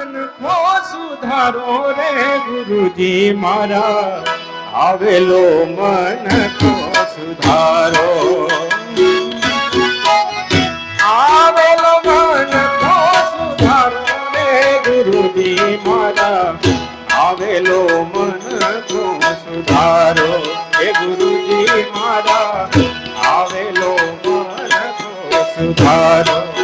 કો સુધારો રે ગુરુજી મારા આવેલો મન કો સુધારો. આવેલો મન કો સુધારો રે ગુરુજી મારા આવેલો મન કો સુધારો હે ગુરુજી મારા આવેલો મન કો સુધારો.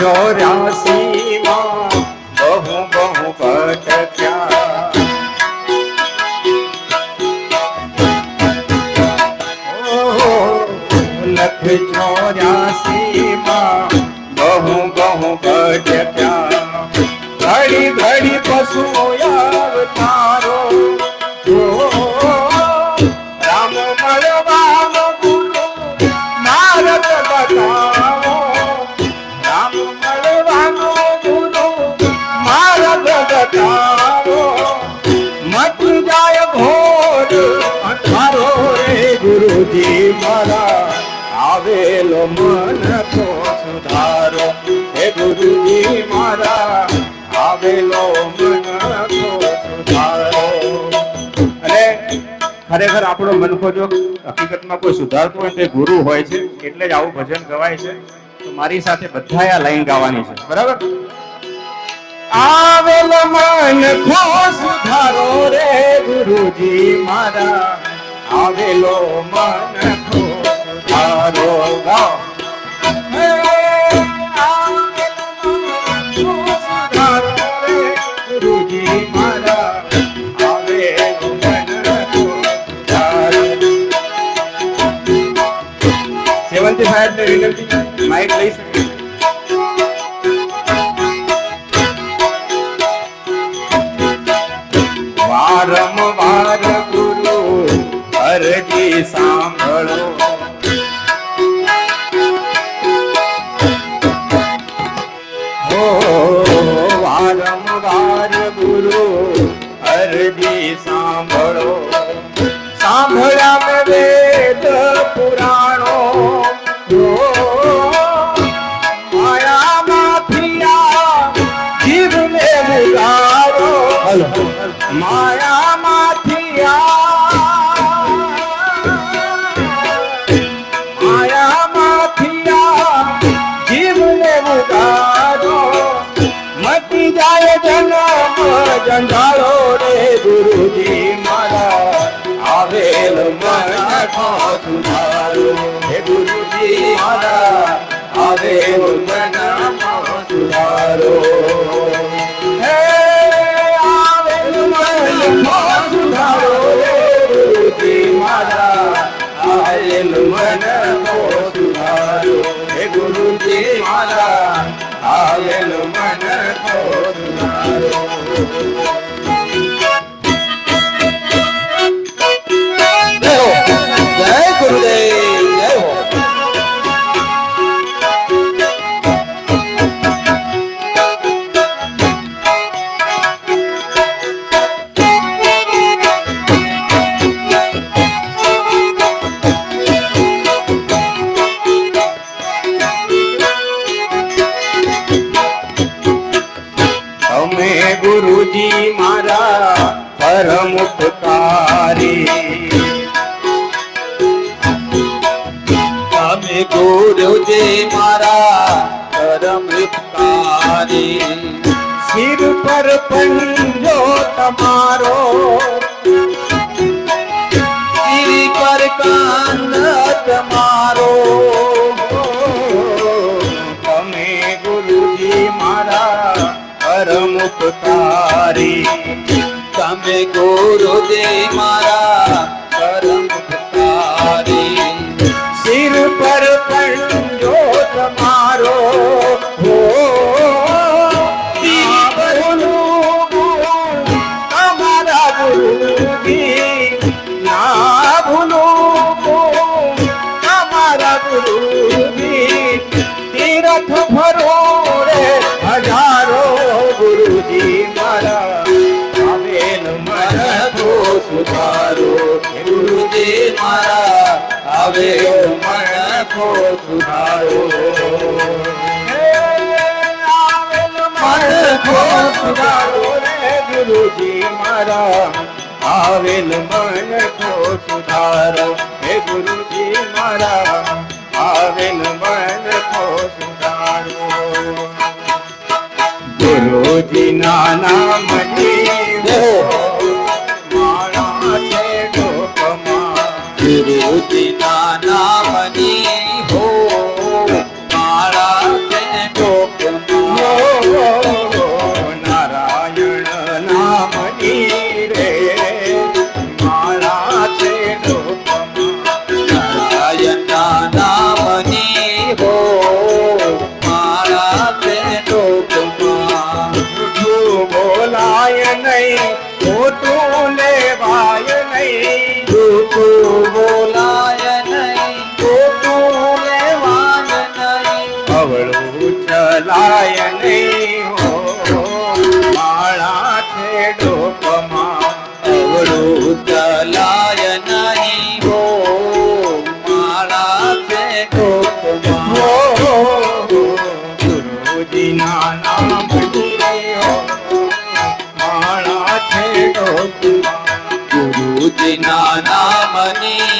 લખ ચોર્યાસી માં બહુ બહુ ભટક્યા લખ ચોર્યાસી માં બહુ બહુ ભટક્યા ઘડી ઘડી પશુ અવતારો ગુરુજી મારા આવેલો ખરેખર આપણો મનખો જો, હકીકતમાં કોઈ સુધારતો હોય તો ગુરુ હોય છે, એટલે જ આવું ભજન ગવાય છે. તો મારી સાથે બધા આ લાઈન ગાવાની છે. બરાબર? આવેલો મન ખો સુધારો રે ગુરુજી મારા. આવેલો મન ખો સુધારો. સેવંતી સાહેબ ને વિનંતી માઇક લઈ શકે. વારંવાર ગુરુ અરજી સાંભળો. જંજાળો રે ગુરુજી મારા. આવેલ મન ખો સુધારો હે ગુરુજી મારા, આવેલ મન ખો સુધારો આવેલ મન ગુરુજી મારા પરમ ઉપકારી તમે ગુરુજી મારા પરમ ઉપકારી સિર પર પંજો તમારો શ્રી પર કાન તમારો તમે ગુરુજી મારા પરમ ઉપકારી તમે ગુરુજી મારા સુધારો. ગુરુદેવ મારા આવે મન કો સુધારો. મન કો સુધારો ગુરુજી મારા આવેલ મન કો સુધારો. હે ગુરુજી મારા આવેલ મન કો સુધારો. ગુરુજી ના ચલાય નહીં હો માળા છે ડોકમાં. અવળું ચલાય નહીં હો માળા તે લોકમાં ગુરુજીના નામ માળા ડોકમાં. ગુરુજીના નામની